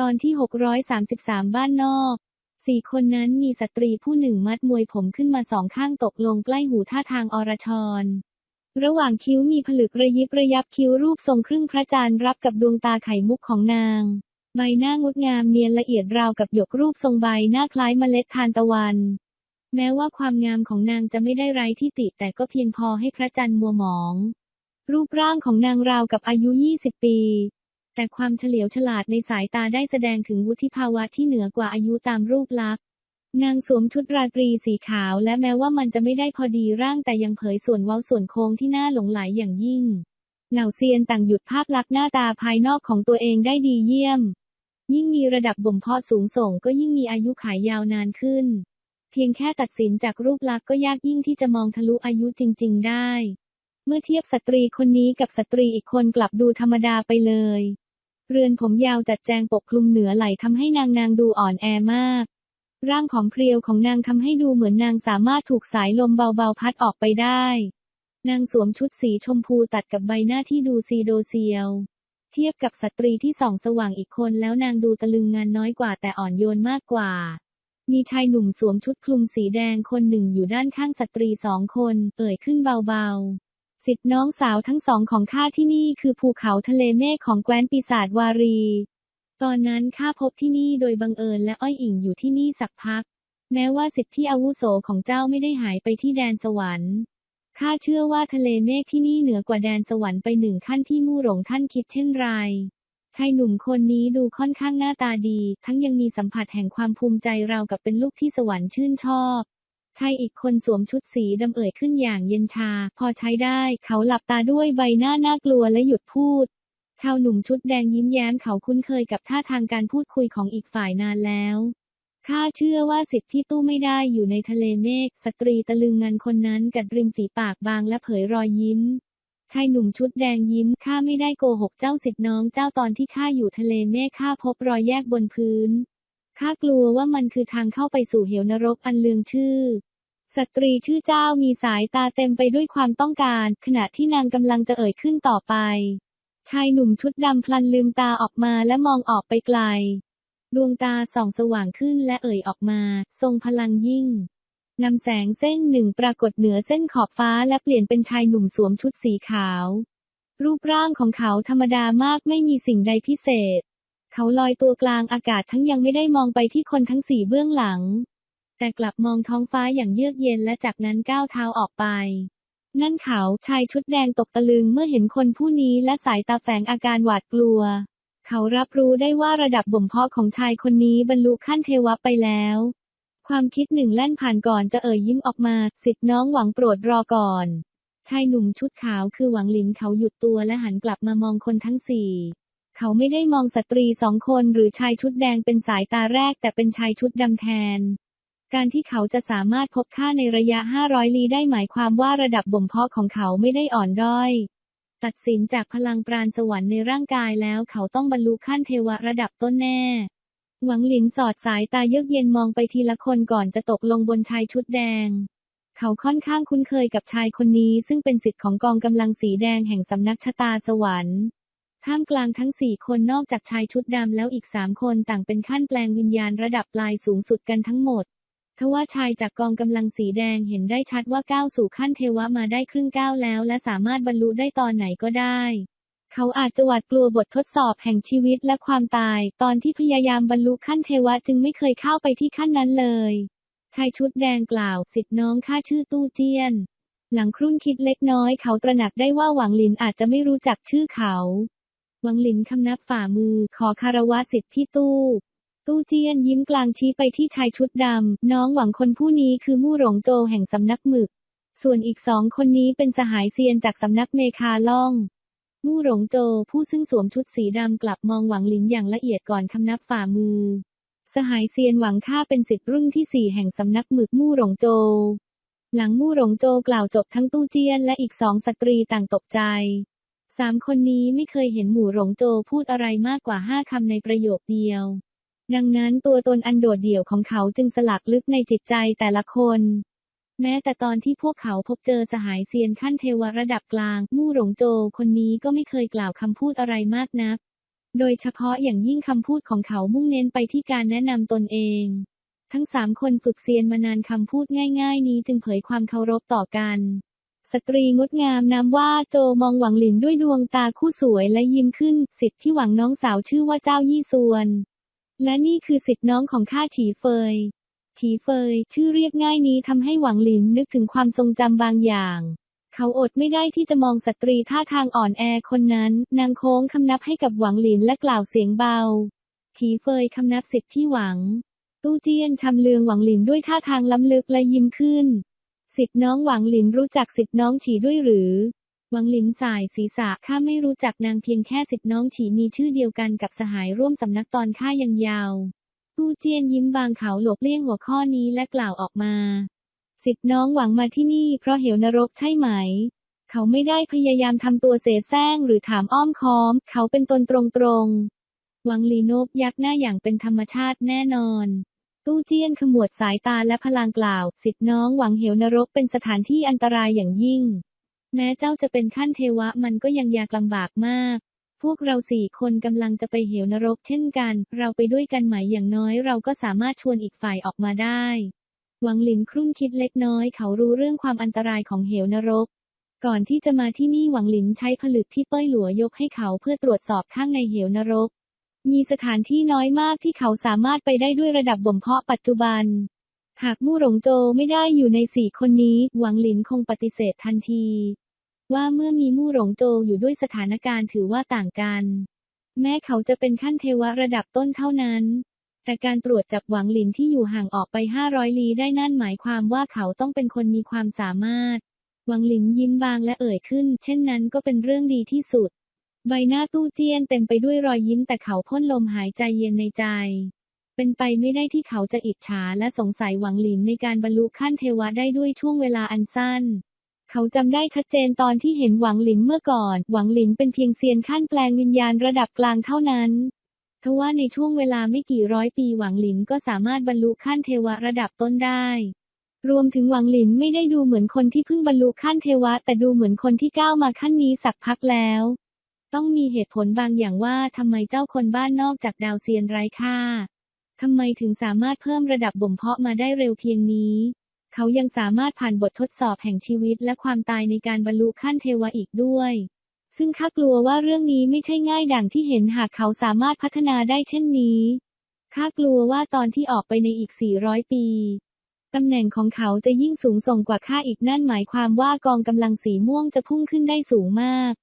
ตอนที่ 633 บ้านนอกสี่คนนั้นมีสตรีผู้หนึ่งมัดมวยผมขึ้นมาสองข้างตกลงใกล้หูท่าทางอรชร ระหว่างคิ้วมีผลึกระยิบระยับคิ้วรูปทรงครึ่งพระจันทร์รับกับดวงตาไข่มุกของนาง ใบหน้างดงามเนียนละเอียดราวกับหยกรูปทรงใบหน้าคล้ายเมล็ดทานตะวัน แม้ว่าความงามของนางจะไม่ได้ไร้ที่ติแต่ก็เพียงพอให้พระจันทร์มัวหมอง รูปร่างของนางราวกับอายุ 20 ปี แต่ความเฉลียวฉลาดในสายตาได้แสดงถึงวุฒิภาวะที่เหนือกว่าอายุตามรูปลักษณ์นางสวมชุดราตรีสีขาวและแม้ว่ามันจะไม่ได้พอดีร่างแต่ยังเผยส่วนเว้าส่วนโค้งที่น่าหลงไหลอย่างยิ่ง เหล่าเซียนต่างหยุดภาพลักษณ์หน้าตาภายนอกของตัวเองได้ดีเยี่ยม ยิ่งมีระดับบ่มเพาะสูงส่งก็ยิ่งมีอายุขายยาวนานขึ้น เพียงแค่ตัดสินจากรูปลักษณ์ก็ยากยิ่งที่จะมองทะลุอายุจริง ๆ ได้ เมื่อเทียบสตรีคนนี้กับสตรีอีกคนกลับดูธรรมดาไปเลย เรือนผมยาวจัดแจงปกคลุมเหนือไหล่ทำให้นางนางดูอ่อนแอมาก ร่างของเพรียวของนางทำให้ดูเหมือนนางสามารถถูกสายลมเบาๆพัดออกไปได้ นางสวมชุดสีชมพูตัดกับใบหน้าที่ดูซีโดเซียว เทียบกับสตรีที่ส่องสว่างอีกคนแล้วนางดูตะลึงงานน้อยกว่าแต่อ่อนโยนมากกว่า มีชายหนุ่มสวมชุดคลุมสีแดงคนหนึ่งอยู่ด้านข้างสตรีสองคน เอ่ยขึ้นเบาๆ สิทธิ์น้องสาวทั้งสองของข้าที่นี่คือภูเขาทะเลเมฆของแคว้นปีศาจวารี ตอนนั้นข้าพบที่นี่โดยบังเอิญและอ้อยอิงอยู่ที่นี่สักพัก แม้ว่าสิทธิพี่อาวุโสของเจ้าไม่ได้หายไปที่แดนสวรรค์ข้าเชื่อว่าทะเลเมฆที่นี่เหนือกว่าแดนสวรรค์ไปหนึ่งขั้นที่มู่หลงท่านคิดเช่นไรชายหนุ่มคนนี้ดูค่อนข้างหน้าตาดี ทั้งยังมีสัมผัสแห่งความภูมิใจเรากับเป็นลูกที่สวรรค์ชื่นชอบ ชายอีกคนสวมชุดสีดำเอ่ยขึ้นอย่างเย็นชา พอใช้ได้ เขาหลับตาด้วยใบหน้าน่ากลัวและหยุดพูด ชาวหนุ่มชุดแดงยิ้มแย้มเขาคุ้นเคยกับท่าทางการพูดคุยของอีกฝ่ายนานแล้วข้าเชื่อว่าสิทธิ์พี่ตู้ไม่ได้อยู่ในทะเลเมฆสตรีตะลึงงันคนนั้นกัดริมฝีปากบางและเผยรอยยิ้มชายหนุ่มชุดแดงยิ้มข้าไม่ได้โกหกเจ้าสิทธิ์น้องเจ้าตอนที่ข้าอยู่ทะเลเมฆข้าพบรอยแยกบนพื้น ข้ากลัวว่ามันคือทางเข้าไปสู่เหวนรกอันเลืองชื่อ สตรีชื่อเจ้ามีสายตาเต็มไปด้วยความต้องการ ขณะที่นางกำลังจะเอ่ยขึ้นต่อไป ชายหนุ่มชุดดำพลันลืมตาออกมาและมองออกไปไกล ดวงตาส่องสว่างขึ้นและเอ่ยออกมา ทรงพลังยิ่งนำแสงเส้นหนึ่งปรากฏเหนือเส้นขอบฟ้าและเปลี่ยนเป็นชายหนุ่มสวมชุดสีขาว รูปร่างของเขาธรรมดามากไม่มีสิ่งใดพิเศษ เขาลอยตัวกลางอากาศทั้งยังไม่ได้มองไปที่คนทั้งสี่เบื้องหลัง แต่กลับมองท้องฟ้าอย่างเยือกเย็นและจากนั้นก้าวเท้าออกไป นั่นเขาชายชุดแดงตกตะลึงเมื่อเห็นคนผู้นี้และสายตาแฝงอาการหวาดกลัว เขารับรู้ได้ว่าระดับบ่มเพาะของชายคนนี้บรรลุขั้นเทวะไปแล้ว ความคิดหนึ่งแล่นผ่านก่อนจะเอ่ยยิ้มออกมาสิทธิ์น้องหวังโปรดรอก่อนชายหนุ่มชุดขาวคือหวังหลินเขาหยุดตัวและหันกลับมามองคนทั้งสี่ เขาไม่ได้มองสตรีสองคนหรือชายชุดแดงเป็นสายตาแรกแต่เป็นชายชุดดำแทน การที่เขาจะสามารถพบค่าในระยะ 500 ลี้ได้หมายความว่าระดับบ่มเพาะของเขาไม่ได้อ่อนด้อย ตัดสินจากพลังปราณสวรรค์ในร่างกายแล้วเขาต้องบรรลุขั้นเทวะระดับต้นแน่ หวังหลินสอดสายตาเยือกเย็นมองไปทีละคนก่อนจะตกลงบนชายชุดแดงเขาค่อนข้างคุ้นเคยกับชายคนนี้ซึ่งเป็นสิทธิ์ของกองกำลังสีแดงแห่งสำนักชะตาสวรรค์ ท่ามกลางทั้งสี่คนนอกจากชายชุดดำแล้วอีกสามคนต่างเป็นขั้นแปลงวิญญาณระดับปลายสูงสุดกันทั้งหมดทว่าชายจากกองกำลังสีแดงเห็นได้ชัดว่าก้าวสู่ขั้นเทวะมาได้ครึ่งก้าวแล้ว และสามารถบรรลุได้ตอนไหนก็ได้ เขาอาจจะหวาดกลัวบททดสอบแห่งชีวิตและความตาย ตอนที่พยายามบรรลุขั้นเทวะจึงไม่เคยเข้าไปที่ขั้นนั้นเลย ชายชุดแดงกล่าวสิทธิน้องข้าชื่อตู้เจี้ยน หลังครุ่นคิดเล็กน้อยเขาตระหนักได้ว่าหวังหลินอาจจะไม่รู้จักชื่อเขา วังหลินคำนับฝ่ามือขอคารวะสิทธิ์พี่ตู้ ตู้เจี้ยนยิ้มกลางชี้ไปที่ชายชุดดำ น้องหวังคนผู้นี้คือมู่หลงโจแห่งสำนักหมึก ส่วนอีกสองคนนี้เป็นสหายเซียนจากสำนักเมคาล่อง มู่หลงโจผู้ซึ่งสวมชุดสีดำกลับมองหวังหลินอย่างละเอียดก่อนคำนับฝ่ามือ สหายเซียนหวังค่าเป็นสิทธิ์รุ่นที่สี่แห่งสำนักหมึกมู่หลงโจ หลังมู่หลงโจกล่าวจบทั้งตู้เจี้ยนและอีกสองสตรีต่างตกใจ สามคนนี้ไม่เคยเห็นหมู่หลงโจพูดอะไรมากกว่าห้าคำในประโยคเดียว ดังนั้นตัวตนอันโดดเดี่ยวของเขาจึงสลักลึกในจิตใจแต่ละคน แม้แต่ตอนที่พวกเขาพบเจอสหายเซียนขั้นเทวระดับกลางมู่หลงโจคนนี้ก็ไม่เคยกล่าวคำพูดอะไรมากนัก โดยเฉพาะอย่างยิ่งคำพูดของเขามุ่งเน้นไปที่การแนะนำตนเอง ทั้งสามคนฝึกเซียนมานานคำพูดง่าย ๆ นี้จึงเผยความเคารพต่อกัน สตรีงดงามนามว่าโจมองหวังหลินด้วยดวงตาคู่สวยและยิ้มขึ้น สิทธิ์ที่หวังน้องสาวชื่อว่าเจ้ายี่ซวน และนี่คือสิทธิ์น้องของข้าฉีเฟยฉีเฟย ชื่อเรียกง่ายนี้ทำให้หวังหลินนึกถึงความทรงจำบางอย่างเขาอดไม่ได้ที่จะมองสตรีท่าทางอ่อนแอคนนั้น นางโค้งคำนับให้กับหวังหลินและกล่าวเสียงเบาฉีเฟยคำนับสิทธิ์พี่หวัง ตู้เจียนชำเลืองหวังหลินด้วยท่าทางล้ำลึกและยิ้มขึ้น สิทธิ์น้องหวังหลินรู้จักสิทธิ์น้องฉีด้วยหรือ หวังหลินสายศีรษะข้าไม่รู้จักนางเพียงแค่สิทธิ์น้องฉีมีชื่อเดียวกันกับสหายร่วมสำนักตอนข้ายังยาวตู้เจียนยิ้มบางเขาหลบเลี่ยงหัวข้อนี้และกล่าวออกมา สิทธิ์น้องหวังมาที่นี่เพราะเหวนรกใช่ไหม เขาไม่ได้พยายามทำตัวเสแสร้งหรือถามอ้อมค้อม เขาเป็นตนตรงๆ หวังหลีโนบยักหน้าอย่างเป็นธรรมชาติแน่นอน ตู้เจี้ยนขมวดสายตาและพลางกล่าว สิทธิน้องหวังเหวนรกเป็นสถานที่อันตรายอย่างยิ่ง แม้เจ้าจะเป็นขั้นเทวะมันก็ยังยากลำบากมาก พวกเราสี่คนกำลังจะไปเหวนรกเช่นกัน เราไปด้วยกันไหมอย่างน้อยเราก็สามารถชวนอีกฝ่ายออกมาได้ หวังหลินครุ่นคิดเล็กน้อยเขารู้เรื่องความอันตรายของเหวนรก ก่อนที่จะมาที่นี่หวังหลินใช้ผลึกที่เป้ยหลัวยกให้เขาเพื่อตรวจสอบข้างในเหวนรก มีสถานที่น้อยมากที่เขาสามารถไปได้ด้วยระดับบ่มเพาะปัจจุบัน หากมู่หลงโจไม่ได้อยู่ในสี่คนนี้ หวังหลินคงปฏิเสธทันที ว่าเมื่อมีมู่หลงโจอยู่ด้วยสถานการณ์ถือว่าต่างกัน แม้เขาจะเป็นขั้นเทวะระดับต้นเท่านั้น แต่การตรวจจับหวังหลินที่อยู่ห่างออกไป500ลี้ได้นั่นหมายความว่าเขาต้องเป็นคนมีความสามารถ หวังหลินยิ้มบางและเอ่ยขึ้น เช่นนั้นก็เป็นเรื่องดีที่สุด ใบหน้าตู้เจี้ยนเต็มไปด้วยรอยยิ้มแต่เขาพ่นลมหายใจเย็นในใจ เป็นไปไม่ได้ที่เขาจะอิจฉาและสงสัยหวังหลินในการบรรลุขั้นเทวะได้ด้วยช่วงเวลาอันสั้น เขาจำได้ชัดเจนตอนที่เห็นหวังหลินเมื่อก่อน หวังหลินเป็นเพียงเซียนขั้นแปลงวิญญาณระดับกลางเท่านั้นทว่าในช่วงเวลาไม่กี่ร้อยปีหวังหลินก็สามารถบรรลุขั้นเทวะระดับต้นได้ รวมถึงหวังหลินไม่ได้ดูเหมือนคนที่เพิ่งบรรลุขั้นเทวะ แต่ดูเหมือนคนที่ก้าวมาขั้นนี้สักพักแล้ว ต้องมีเหตุผลบางอย่างว่าทำไมเจ้าคนบ้านนอกจากดาวเซียนไร้ค่าทำไมถึงสามารถเพิ่มระดับบ่มเพาะมาได้เร็วเพียงนี้ เขายังสามารถผ่านบททดสอบแห่งชีวิตและความตายในการบรรลุขั้นเทวะอีกด้วย ซึ่งข้ากลัวว่าเรื่องนี้ไม่ใช่ง่ายดังที่เห็นหากเขาสามารถพัฒนาได้เช่นนี้ ข้ากลัวว่าตอนที่ออกไปในอีก 400 ปีตำแหน่งของเขาจะยิ่งสูงส่งกว่าข้าอีกนั่นหมายความว่ากองกำลังสีม่วงจะพุ่งขึ้นได้สูงมาก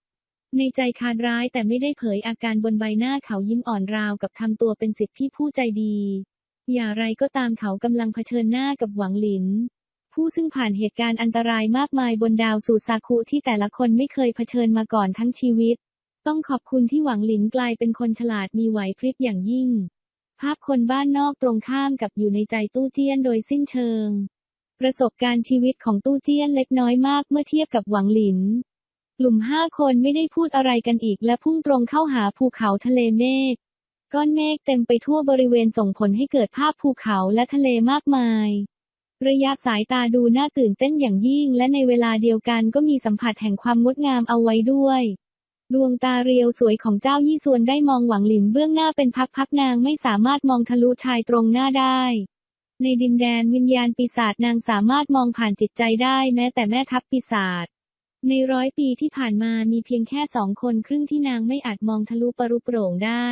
ในใจคาดร้ายแต่ไม่ได้เผยอาการบนใบหน้าเขายิ้มอ่อนราวกับทำตัวเป็นสิทธิพี่ผู้ใจดี อย่างไรก็ตามเขากำลังเผชิญหน้ากับหวังหลิน ผู้ซึ่งผ่านเหตุการณ์อันตรายมากมายบนดาวสู่ซาคุที่แต่ละคนไม่เคยเผชิญมาก่อนทั้งชีวิต ต้องขอบคุณที่หวังหลินกลายเป็นคนฉลาดมีไหวพริบอย่างยิ่ง ภาพคนบ้านนอกตรงข้ามกับอยู่ในใจตู้เจี้ยนโดยสิ้นเชิง ประสบการณ์ชีวิตของตู้เจี้ยนเล็กน้อยมากเมื่อเทียบกับหวังหลิน ลุ่มห้าคนไม่ได้พูดอะไรกันอีกและพุ่งตรงเข้าหาภูเขาทะเลเมฆก้อนเมฆเต็มไปทั่วบริเวณส่งผลให้เกิดภาพภูเขาและทะเลมากมาย ระยะสายตาดูน่าตื่นเต้นอย่างยิ่ง และในเวลาเดียวกันก็มีสัมผัสแห่งความงดงามเอาไว้ด้วย ดวงตาเรียวสวยของเจ้ายี่ส่วนได้มองหวังหลินเบื้องหน้าเป็นพักๆนางไม่สามารถมองทะลุชายตรงหน้าได้ในดินแดนวิญญาณปีศาจนางสามารถมองผ่านจิตใจได้แม้แต่แม่ทัพปีศาจ ในร้อยปีที่ผ่านมามีเพียงแค่สองคนครึ่งที่นางไม่อาจมองทะลุปรุโปร่งได้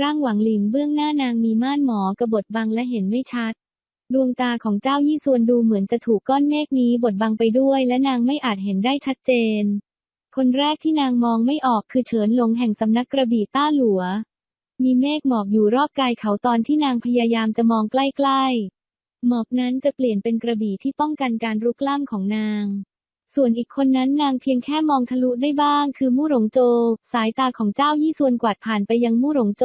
ร่างหวังหลินเบื้องหน้านางมีม่านหมอกระบดบังและเห็นไม่ชัด ดวงตาของเจ้ายี่ส่วนดูเหมือนจะถูกก้อนเมฆนี้บดบังไปด้วยและนางไม่อาจเห็นได้ชัดเจน คนแรกที่นางมองไม่ออกคือเฉินหลงแห่งสำนักกระบี่ต้าหลัว มีเมฆหมอกอยู่รอบกายเขาตอนที่นางพยายามจะมองใกล้ๆ หมอกนั้นจะเปลี่ยนเป็นกระบี่ที่ป้องกันการรุกล้ำของนาง ส่วนอีกคนนั้นนางเพียงแค่มองทะลุได้บ้าง คือมู่หลงโจ สายตาของเจ้ายี่ส่วนกวาดผ่านไปยังมู่หลงโจ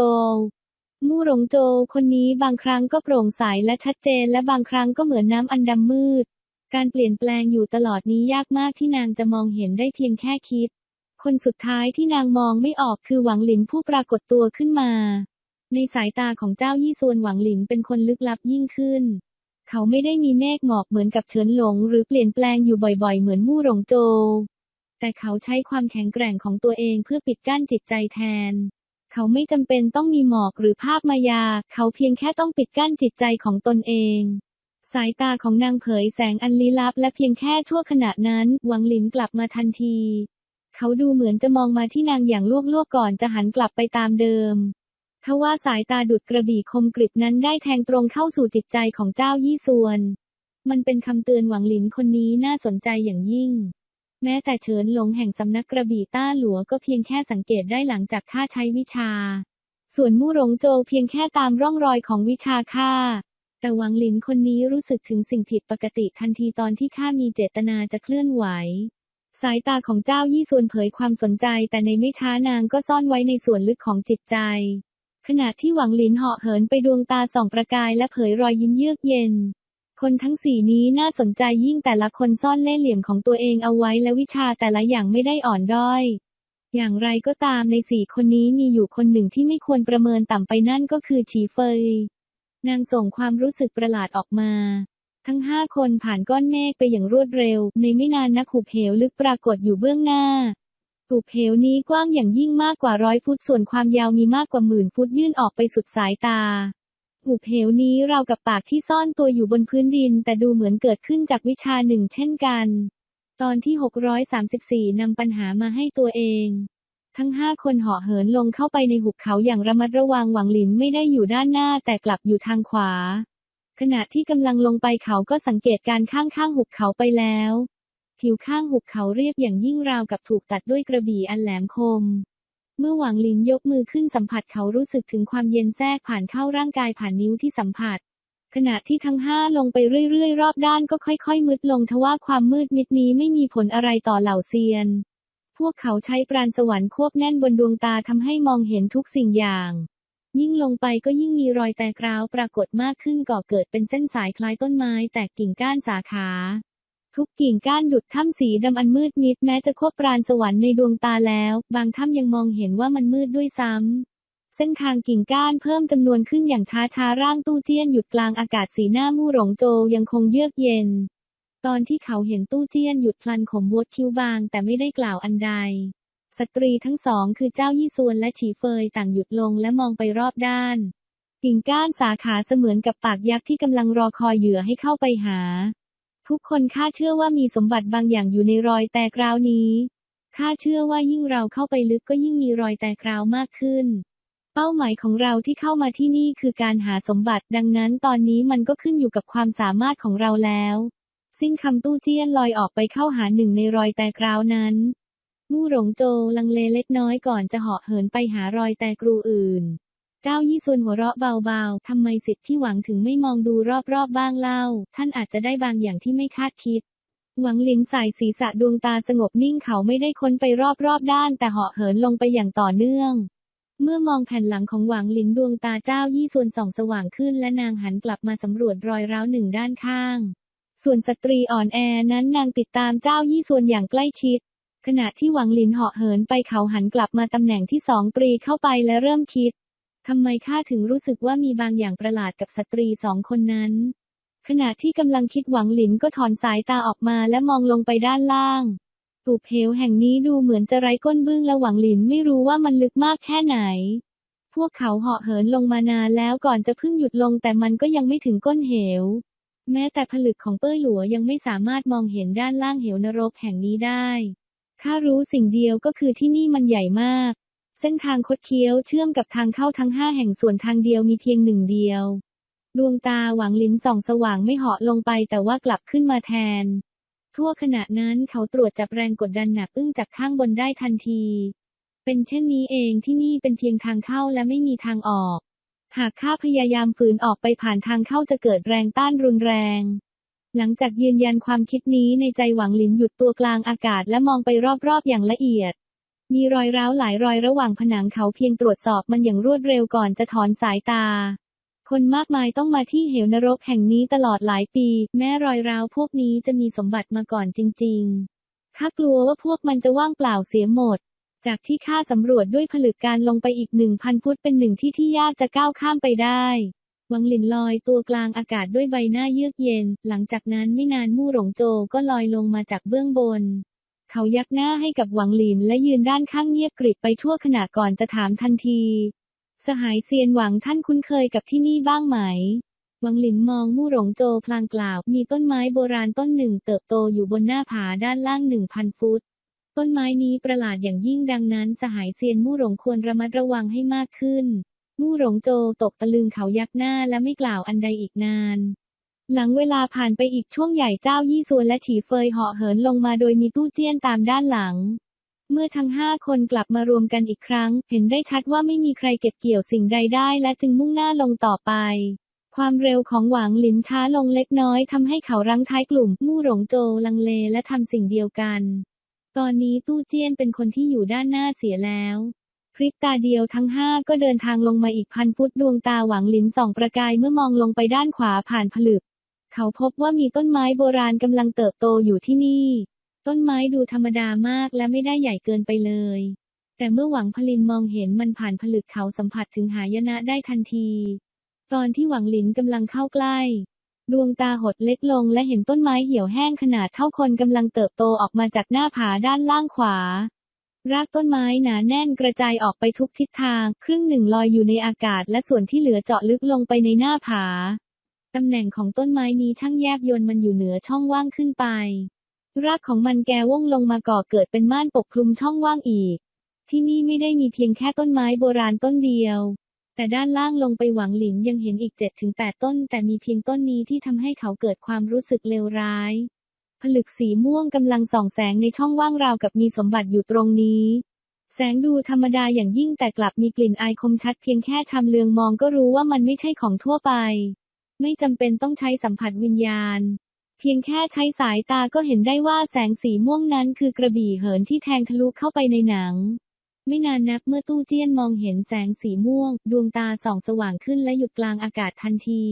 มู่หลงโจคนนี้บางครั้งก็โปร่งใสและชัดเจน และบางครั้งก็เหมือนน้ำอันดำมืด การเปลี่ยนแปลงอยู่ตลอดนี้ยากมากที่นางจะมองเห็นได้เพียงแค่คิด คนสุดท้ายที่นางมองไม่ออกคือหวังหลินผู้ปรากฏตัวขึ้นมา ในสายตาของเจ้ายี่ส่วนหวังหลินเป็นคนลึกลับยิ่งขึ้น เขาไม่ได้มีเมฆหมอกเหมือนกับเฉินหลง หรือเปลี่ยนแปลงอยู่บ่อยๆ เหมือนมู่หลงโจ แต่เขาใช้ความแข็งแกร่งของตัวเองเพื่อปิดกั้นจิตใจแทน เขาไม่จำเป็นต้องมีหมอกหรือภาพมายา เขาเพียงแค่ต้องปิดกั้นจิตใจของตนเอง สายตาของนางเผยแสงอันลี้ลับ และเพียงแค่ชั่วขณะนั้นหวังหลินกลับมาทันที เขาดูเหมือนจะมองมาที่นางอย่างลวกๆก่อนจะหันกลับไปตามเดิม ทว่าสายตาดุดกระบี่คมกริบนั้นได้แทงตรงเข้าสู่จิตใจของเจ้ายี่ส่วน มันเป็นคำเตือนหวังหลินคนนี้น่าสนใจอย่างยิ่ง แม้แต่เฉินหลงแห่งสำนักกระบี่ต้าหลัวก็เพียงแค่สังเกตได้หลังจากข้าใช้วิชา ส่วนมู่หลงโจเพียงแค่ตามร่องรอยของวิชาข้า แต่หวังหลินคนนี้รู้สึกถึงสิ่งผิดปกติทันทีตอนที่ข้ามีเจตนาจะเคลื่อนไหวสายตาของเจ้ายี่ส่วนเผยความสนใจแต่ในไม่ช้านางก็ซ่อนไว้ในส่วนลึกของจิตใจ ณะที่หวังหลินเหาะเหินไปดวงตาส่องประกายและเผยรอยยิ้มเยือกเย็น คนทั้งสี่นี้น่าสนใจยิ่งแต่ละคนซ่อนเล่ห์เหลี่ยมของตัวเองเอาไว้และวิชาแต่ละอย่างไม่ได้อ่อนด้อย อย่างไรก็ตามในสี่คนนี้มีอยู่คนหนึ่งที่ไม่ควรประเมินต่ำไปนั่นก็คือฉีเฟย นางส่งความรู้สึกประหลาดออกมาทั้งห้าคนผ่านก้อนเมฆไปอย่างรวดเร็ว ในไม่นานนักหุบเหวลึกปรากฏอยู่เบื้องหน้า หุบเหวนี้กว้างอย่างยิ่งมากกว่าร้อยฟุตส่วนความยาวมีมากกว่าหมื่นฟุตยื่นออกไปสุดสายตาหุบเหวนี้เรากับปากที่ซ่อนตัวอยู่บนพื้นดิน แต่ดูเหมือนเกิดขึ้นจากวิชาหนึ่งเช่นกัน ตอนที่ 634 นำปัญหามาให้ตัวเอง ทั้งห้าคนเหาะเหินลงเข้าไปในหุบเขาอย่างระมัดระวังหวังหลินไม่ได้อยู่ด้านหน้าแต่กลับอยู่ทางขวา ขณะที่กำลังลงไปเขาก็สังเกตการข้างๆหุบเขาไปแล้ว ผิวข้างหุบเขาเรียบอย่างยิ่งราวกับถูกตัดด้วยกระบี่อันแหลมคม เมื่อหวังลินยกมือขึ้นสัมผัสเขารู้สึกถึงความเย็นแทรกผ่านเข้าร่างกายผ่านนิ้วที่สัมผัส ขณะที่ทั้งห้าลงไปเรื่อยๆ รอบด้านก็ค่อยๆ มืดลงทว่าความมืดมิดนี้ไม่มีผลอะไรต่อเหล่าเซียน พวกเขาใช้ปราณสวรรค์ควบแน่นบนดวงตาทำให้มองเห็นทุกสิ่งอย่างยิ่งลงไปก็ยิ่งมีรอยแตกร้าวปรากฏมากขึ้นก่อเกิดเป็นเส้นสายคล้ายต้นไม้แตกกิ่งก้านสาขา ทุกกิ่งก้านดุดถ้ำสีดำอันมืดมิดแม้จะควบปราณสวรรค์ในดวงตาแล้ว บางถ้ำยังมองเห็นว่ามันมืดด้วยซ้ำ เส้นทางกิ่งก้านเพิ่มจำนวนขึ้นอย่างช้าช้าร่างตู้เจี้ยนหยุดกลางอากาศสีหน้ามู่หลงโจยังคงเยือกเย็น ตอนที่เขาเห็นตู้เจี้ยนหยุดพลันขมวดคิ้วบาง แต่ไม่ได้กล่าวอันใด สตรีทั้งสองคือเจ้ายี่ซวนและฉีเฟยต่างหยุดลงและมองไปรอบด้านกิ่งก้านสาขาเสมือนกับปากยักษ์ที่กำลังรอคอยเหยื่อให้เข้าไปหา ทุกคนข้าเชื่อว่ามีสมบัติบางอย่างอยู่ในรอยแตกราวนี้ข้าเชื่อว่ายิ่งเราเข้าไปลึกก็ยิ่งมีรอยแตกราวมากขึ้น เป้าหมายของเราที่เข้ามาที่นี่คือการหาสมบัติดังนั้นตอนนี้มันก็ขึ้นอยู่กับความสามารถของเราแล้ว สิ้นคำตู้เจี้ยนลอยออกไปเข้าหาหนึ่งในรอยแตกราวนั้น มู่หลงโจลังเลเล็กน้อยก่อนจะเหาะเหินไปหารอยแตกรูอื่น เจ้ายี่ซุนหัวเราะเบาๆ ทำไมสิทธิ์พี่หวังถึงไม่มองดูรอบๆบ้างเล่า ท่านอาจจะได้บางอย่างที่ไม่คาดคิด หวังหลินใส่ศีรษะดวงตาสงบนิ่งเขาไม่ได้ค้นไปรอบๆด้าน แต่เหาะเหินลงไปอย่างต่อเนื่อง เมื่อมองแผ่นหลังของหวังหลินดวงตาเจ้ายี่ส่วนส่องสว่างขึ้นและนางหันกลับมาสำรวจรอยร้าวหนึ่งด้านข้าง ส่วนสตรีอ่อนแอนั้นนางติดตามเจ้ายี่ส่วนอย่างใกล้ชิดขณะที่หวังหลินเหาะเหินไปเขาหันกลับมาตำแหน่งที่สองตรีเข้าไปและเริ่มคิด ทำไมข้าถึงรู้สึกว่ามีบางอย่างประหลาดกับสตรีสองคนนั้น ขณะที่กำลังคิดหวังหลินก็ถอนสายตาออกมาและมองลงไปด้านล่างตูบเหวแห่งนี้ดูเหมือนจะไร้ก้นบึ้งและหวังหลินไม่รู้ว่ามันลึกมากแค่ไหน พวกเขาเหาะเหินลงมานานแล้วก่อนจะเพิ่งหยุดลงแต่มันก็ยังไม่ถึงก้นเหว แม้แต่ผลึกของเป้ยหลัวยังไม่สามารถมองเห็นด้านล่างเหวนรกแห่งนี้ได้ ข้ารู้สิ่งเดียวก็คือที่นี่มันใหญ่มาก เส้นทางคดเคี้ยวเชื่อมกับทางเข้าทั้งห้าแห่งส่วนทางเดียวมีเพียงหนึ่งเดียว ดวงตาหวังลิ้นส่องสว่างไม่เหาะลงไปแต่ว่ากลับขึ้นมาแทน ทั่วขณะนั้นเขาตรวจจับแรงกดดันหนักอึ้งจากข้างบนได้ทันที เป็นเช่นนี้เองที่นี่เป็นเพียงทางเข้าและไม่มีทางออก หากข้าพยายามฝืนออกไปผ่านทางเข้าจะเกิดแรงต้านรุนแรงหลังจากยืนยันความคิดนี้ในใจหวังหลินหยุดตัวกลางอากาศและมองไปรอบๆอย่างละเอียด มีรอยร้าวหลายรอยระหว่างผนังเขาเพียงตรวจสอบมันอย่างรวดเร็วก่อนจะถอนสายตา คนมากมายต้องมาที่เหวนรกแห่งนี้ตลอดหลายปี แม้รอยร้าวพวกนี้จะมีสมบัติมาก่อนจริงๆข้ากลัวว่าพวกมันจะว่างเปล่าเสียหมด จากที่ข้าสำรวจด้วยผลึกการลงไปอีกหนึ่งพันฟุตเป็นหนึ่งที่ที่ยากจะก้าวข้ามไปได้วังหลินลอยตัวกลางอากาศด้วยใบหน้าเยือกเย็น หลังจากนั้นไม่นานมู่หลงโจก็ลอยลงมาจากเบื้องบน เขายักหน้าให้กับหวังหลินและยืนด้านข้างเงียบกริบไปชั่วขณะก่อนจะถามทันที สหายเซียนหวังท่านคุ้นเคยกับที่นี่บ้างไหม หวังหลินมองมู่หลงโจพลางกล่าว มีต้นไม้โบราณต้นหนึ่งเติบโตอยู่บนหน้าผาด้านล่างหนึ่งพันฟุต ต้นไม้นี้ประหลาดอย่างยิ่งดังนั้น สหายเซียนมู่หลงควรระมัดระวังให้มากขึ้น มู่หลงโจตกตะลึงเขายักหน้าและไม่กล่าวอันใดอีกนาน หลังเวลาผ่านไปอีกช่วงใหญ่เจ้ายี่ซวนและฉีเฟยเหาะเหินลงมาโดยมีตู้เจี้ยนตามด้านหลัง เมื่อทั้งห้าคนกลับมารวมกันอีกครั้ง เห็นได้ชัดว่าไม่มีใครเก็บเกี่ยวสิ่งใดได้และจึงมุ่งหน้าลงต่อไป ความเร็วของหวางหลินช้าลงเล็กน้อยทำให้เขารั้งท้ายกลุ่มมู่หลงโจลังเลและทำสิ่งเดียวกัน ตอนนี้ตู้เจี้ยนเป็นคนที่อยู่ด้านหน้าเสียแล้วพริบตาเดียวทั้งห้าก็เดินทางลงมาอีกพันฟุตดวงตาหวังหลินส่องประกายเมื่อมองลงไปด้านขวาผ่านผลึก เขาพบว่ามีต้นไม้โบราณกำลังเติบโตอยู่ที่นี่ ต้นไม้ดูธรรมดามากและไม่ได้ใหญ่เกินไปเลย แต่เมื่อหวังพลินมองเห็นมันผ่านผลึกเขาสัมผัสถึงหายนะได้ทันที ตอนที่หวังหลินกำลังเข้าใกล้ ดวงตาหดเล็กลงและเห็นต้นไม้เหี่ยวแห้งขนาดเท่าคนกำลังเติบโตออกมาจากหน้าผาด้านล่างขวารากต้นไม้หนาแน่นกระจายออกไปทุกทิศทาง ครึ่งหนึ่งลอยอยู่ในอากาศและส่วนที่เหลือเจาะลึกลงไปในหน้าผา ตำแหน่งของต้นไม้นี้ช่างแยบยนต์มันอยู่เหนือช่องว่างขึ้นไป รากของมันแกว่งลงมาก่อเกิดเป็นม่านปกคลุมช่องว่างอีก ที่นี่ไม่ได้มีเพียงแค่ต้นไม้โบราณต้นเดียว แต่ด้านล่างลงไปหวังหลินยังเห็นอีก7-8ต้น แต่มีเพียงต้นนี้ที่ทำให้เขาเกิดความรู้สึกเลวร้าย ผลึกสีม่วงกำลังส่องแสงในช่องว่างราวกับมีสมบัติอยู่ตรงนี้แสงดูธรรมดาอย่างยิ่งแต่กลับมีกลิ่นอายคมชัดเพียงแค่ชำเลืองมองก็รู้ว่ามันไม่ใช่ของทั่วไป ไม่จำเป็นต้องใช้สัมผัสวิญญาณ เพียงแค่ใช้สายตาก็เห็นได้ว่าแสงสีม่วงนั้นคือกระบี่เหินที่แทงทะลุเข้าไปในหนัง ไม่นานนักเมื่อตู้เจี้ยนมองเห็นแสงสีม่วง ดวงตาส่องสว่างขึ้นและหยุดกลางอากาศทันที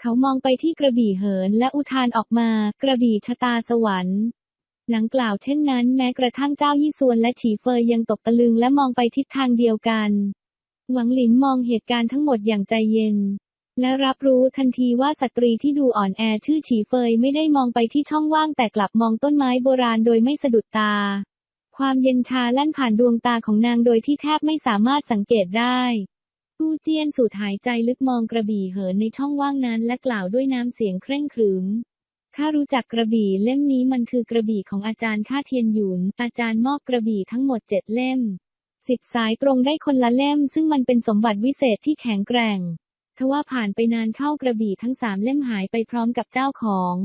เขามองไปที่กระบี่เหินและอุทานออกมา กระบี่ชะตาสวรรค์หลังกล่าวเช่นนั้นแม้กระทั่งเจ้ายี่ซวนและฉีเฟยยังตกตะลึงและมองไปทิศทางเดียวกัน หวังหลินมองเหตุการณ์ทั้งหมดอย่างใจเย็น และรับรู้ทันทีว่าสตรีที่ดูอ่อนแอชื่อฉีเฟยไม่ได้มองไปที่ช่องว่างแต่กลับมองต้นไม้โบราณโดยไม่สะดุดตา ความเย็นชาแล่นผ่านดวงตาของนางโดยที่แทบไม่สามารถสังเกตได้ตู้เจียนสูดหายใจลึกมองกระบี่เหินในช่องว่างนั้นและกล่าวด้วยน้ำเสียงเคร่งขรึมข้ารู้จักกระบี่เล่มนี้มันคือกระบี่ของอาจารย์ข้าเทียนหยุน อาจารย์มอบกระบี่ทั้งหมดเจ็ดเล่มสิบสายตรงได้คนละเล่ม ซึ่งมันเป็นสมบัติวิเศษที่แข็งแกร่ง ทว่าผ่านไปนานเข้ากระบี่ทั้งสามเล่มหายไปพร้อมกับเจ้าของ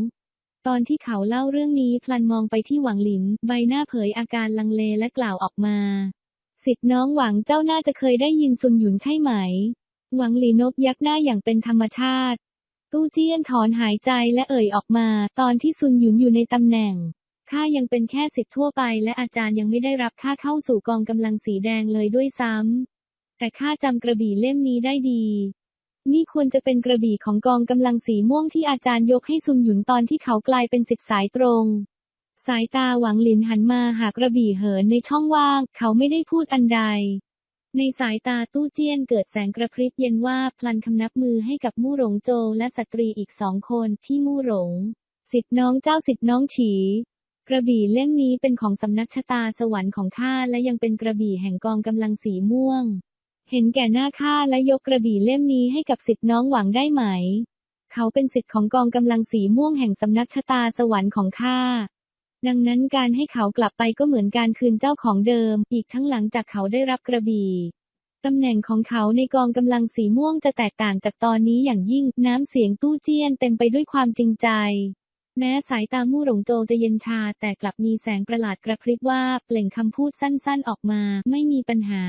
ตอนที่เขาเล่าเรื่องนี้พลันมองไปที่หวังหลิน ใบหน้าเผยอาการลังเลและกล่าวออกมาสิทธิ์น้องหวังเจ้าน่าจะเคยได้ยินซุนหยุนใช่ไหม หวังหลีนบยักหน้าอย่างเป็นธรรมชาติ ตู้เจี้ยนถอนหายใจและเอ่ยออกมา ตอนที่ซุนหยุนอยู่ในตำแหน่ง ข้ายังเป็นแค่สิทธิ์ทั่วไป และอาจารย์ยังไม่ได้รับค่าเข้าสู่กองกำลังสีแดงเลยด้วยซ้ำแต่ข้าจำกระบี่เล่มนี้ได้ดี นี่ควรจะเป็นกระบี่ของกองกำลังสีม่วงที่อาจารย์ยกให้ซุนหยุนตอนที่เขากลายเป็นสิทธิสายตรง สายตาหวังหลินหันมาหากระบี่เหินในช่องว่าง เขาไม่ได้พูดอันใด ในสายตาตู้เจี้ยนเกิดแสงกระพริบเย็นว่าพลันคำนับมือให้กับมู่หลงโจและสตรีอีกสองคนพี่มู่หลง สิทธิ์น้องเจ้าสิทธิ์น้องฉี กระบี่เล่มนี้เป็นของสำนักชะตาสวรรค์ของข้าและยังเป็นกระบี่แห่งกองกำลังสีม่วง เห็นแก่หน้าข้าและยกกระบี่เล่มนี้ให้กับสิทธิ์น้องหวังได้ไหม เขาเป็นสิทธิ์ของกองกำลังสีม่วงแห่งสำนักชะตาสวรรค์ของข้าดังนั้นการให้เขากลับไปก็เหมือนการคืนเจ้าของเดิม อีกทั้งหลังจากเขาได้รับกระบี่ตำแหน่งของเขาในกองกำลังสีม่วงจะแตกต่างจากตอนนี้อย่างยิ่ง น้ำเสียงตู้เจี้ยนเต็มไปด้วยความจริงใจ แม้สายตามู่หลงโจจะเย็นชา แต่กลับมีแสงประหลาดกระพริบว่าเปล่งคำพูดสั้นๆออกมา ไม่มีปัญหา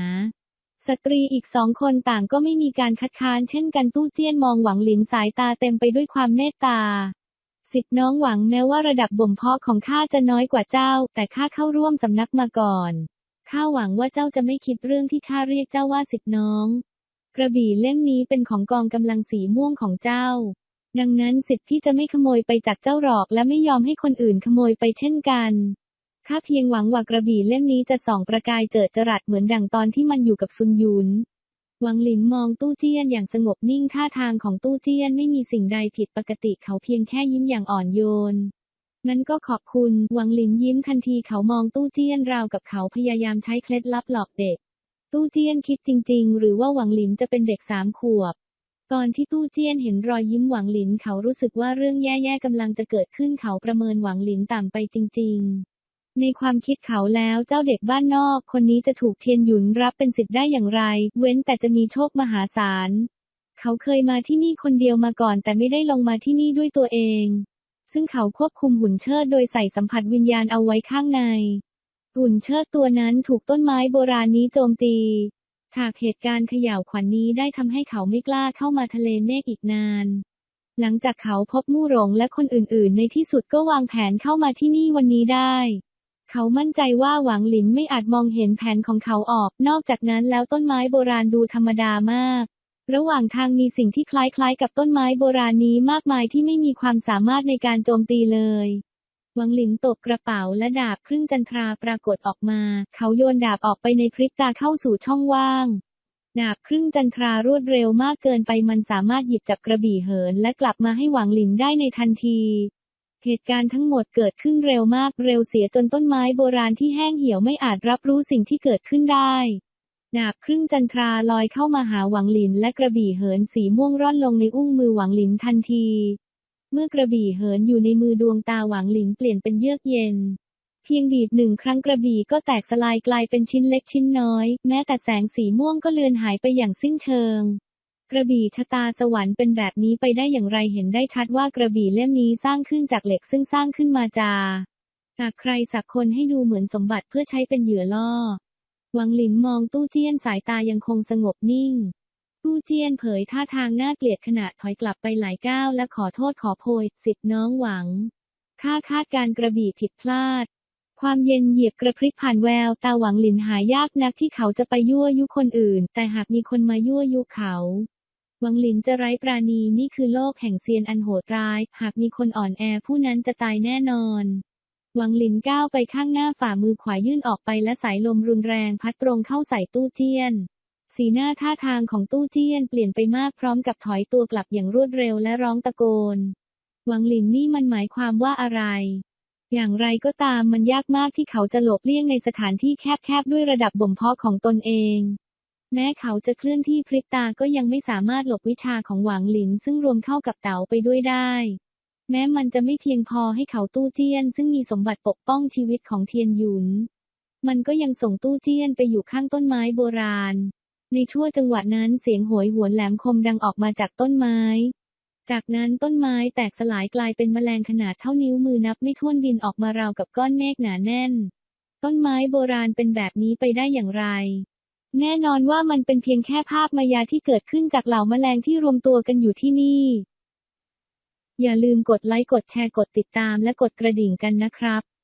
สตรีอีกสองคนต่างก็ไม่มีการคัดค้านเช่นกันตู้เจี้ยนมองหวังหลินสายตาเต็มไปด้วยความเมตตา สิทธิน้องหวังแม้ว่าระดับบ่มเพาะของข้าจะน้อยกว่าเจ้า แต่ข้าเข้าร่วมสำนักมาก่อน ข้าหวังว่าเจ้าจะไม่คิดเรื่องที่ข้าเรียกเจ้าว่าสิทธิน้อง กระบี่เล่มนี้เป็นของกองกำลังสีม่วงของเจ้า ดังนั้นสิทธิ์ที่จะไม่ขโมยไปจากเจ้าหรอกและไม่ยอมให้คนอื่นขโมยไปเช่นกัน ข้าเพียงหวังว่ากระบี่เล่มนี้จะส่องประกายเจิดจรัสเหมือนดังตอนที่มันอยู่กับซุนยุนหวังหลินมองตู้เจี้ยนอย่างสงบนิ่งท่าทางของตู้เจี้ยนไม่มีสิ่งใดผิดปกติเขาเพียงแค่ยิ้มอย่างอ่อนโยนงั้นก็ขอบคุณ หวังหลินยิ้มทันทีเขามองตู้เจี้ยนราวกับเขาพยายามใช้เคล็ดลับหลอกเด็ก ตู้เจี้ยนคิดจริง ๆ หรือว่าหวังหลินจะเป็นเด็กสามขวบ ตอนที่ตู้เจี้ยนเห็นรอยยิ้มหวังหลินเขารู้สึกว่าเรื่องแย่ๆกำลังจะเกิดขึ้นเขาประเมินหวังหลินต่ำไปจริง ๆ ในความคิดเขาแล้วเจ้าเด็กบ้านนอก คนนี้จะถูกเทียนหยุนรับเป็นสิทธิ์ได้อย่างไร เว้นแต่จะมีโชคมหาศาล เขาเคยมาที่นี่คนเดียวมาก่อนแต่ไม่ได้ลงมาที่นี่ด้วยตัวเอง ซึ่งเขาควบคุมหุ่นเชิดโดยใส่สัมผัสวิญญาณเอาไว้ข้างใน หุ่นเชิดตัวนั้นถูกต้นไม้โบราณนี้โจมตี ฉากเหตุการณ์เขย่าวขวัญนนี้ได้ทำให้เขาไม่กล้าเข้ามาทะเลเมฆอีกนานหลังจากเขาพบมู่หลงและคนอื่นๆ ในที่สุดก็วางแผนเข้ามาที่นี่วันนี้ได้ เขามั่นใจว่าหวังหลินไม่อาจมองเห็นแผนของเขาออก นอกจากนั้นแล้วต้นไม้โบราณดูธรรมดามาก ระหว่างทางมีสิ่งที่คล้ายๆ กับต้นไม้โบราณนี้มากมายที่ไม่มีความสามารถในการโจมตีเลย หวังหลินตบกระเป๋าและดาบครึ่งจันทราปรากฏออกมา เขาโยนดาบออกไปในพริบตาเข้าสู่ช่องว่างดาบครึ่งจันทรารวดเร็วมากเกินไปมันสามารถหยิบจับกระบี่เหินและกลับมาให้หวังหลินได้ในทันที เหตุการณ์ทั้งหมดเกิดขึ้นเร็วมากเร็วเสียจนต้นไม้โบราณที่แห้งเหี่ยวไม่อาจรับรู้สิ่งที่เกิดขึ้นได้ ดาบครึ่งจันทราลอยเข้ามาหาหวังหลินและกระบี่เหินสีม่วงร่อนลงในอุ้งมือหวังหลินทันที เมื่อกระบี่เหินอยู่ในมือดวงตาหวังหลินเปลี่ยนเป็นเยือกเย็น เพียงบีบหนึ่งครั้งกระบี่ก็แตกสลายกลายเป็นชิ้นเล็กชิ้นน้อย แม้แต่แสงสีม่วงก็เลือนหายไปอย่างสิ้นเชิง กระบี่ชะตาสวรรค์เป็นแบบนี้ไปได้อย่างไรเห็นได้ชัดว่ากระบี่เล่มนี้สร้างขึ้นจากเหล็กซึ่งสร้างขึ้นมาจากหากใครสักคนให้ดูเหมือนสมบัติเพื่อใช้เป็นเหยื่อล่อ หวังหลินมองตู้เจี้ยนสายตายังคงสงบนิ่ง ตู้เจี้ยนเผยท่าทางน่าเกลียดขณะถอยกลับไปหลายก้าวและขอโทษขอโพยสิทธิ์น้องหวังค่าคาดการกระบี่ผิดพลาด ความเย็นเหยียบกระพริบผ่านแววตาหวังหลินหายากนักที่เขาจะไปยั่วยุคนอื่น แต่หากมีคนมายั่วยุเขา วังหลินจะไร้ปราณีนี่คือโลกแห่งเซียนอันโหดร้าย หากมีคนอ่อนแอผู้นั้นจะตายแน่นอน หวังหลินก้าวไปข้างหน้าฝ่ามือขวายื่นออกไปและสายลมรุนแรงพัดตรงเข้าใส่ตู้เจี้ยน สีหน้าท่าทางของตู้เจี้ยนเปลี่ยนไปมากพร้อมกับถอยตัวกลับอย่างรวดเร็วและร้องตะโกน หวังหลินนี่มันหมายความว่าอะไรอย่างไรก็ตามมันยากมากที่เขาจะหลบเลี่ยงในสถานที่แคบๆด้วยระดับบ่มเพาะของตนเอง แม้เขาจะเคลื่อนที่พริบตาก็ยังไม่สามารถหลบวิชาของหวังหลินซึ่งรวมเข้ากับเต๋าไปด้วยได้ แม้มันจะไม่เพียงพอให้เขาตู้เจี้ยน ซึ่งมีสมบัติปกป้องชีวิตของเทียนหยุน มันก็ยังส่งตู้เจี้ยนไปอยู่ข้างต้นไม้โบราณ ในชั่วจังหวะนั้นเสียงโหยหวนแหลมคมดังออกมาจากต้นไม้ จากนั้นต้นไม้แตกสลายกลายเป็นแมลงขนาดเท่านิ้วมือนับไม่ถ้วนบินออกมาราวกับก้อนเมฆหนาแน่น ต้นไม้โบราณเป็นแบบนี้ไปได้อย่างไร แน่นอนว่ามันเป็นเพียงแค่ภาพมายาที่เกิดขึ้นจากเหล่าแมลงที่รวมตัวกันอยู่ที่นี่ อย่าลืมกดไลค์กดแชร์กดติดตามและกดกระดิ่งกันนะครับ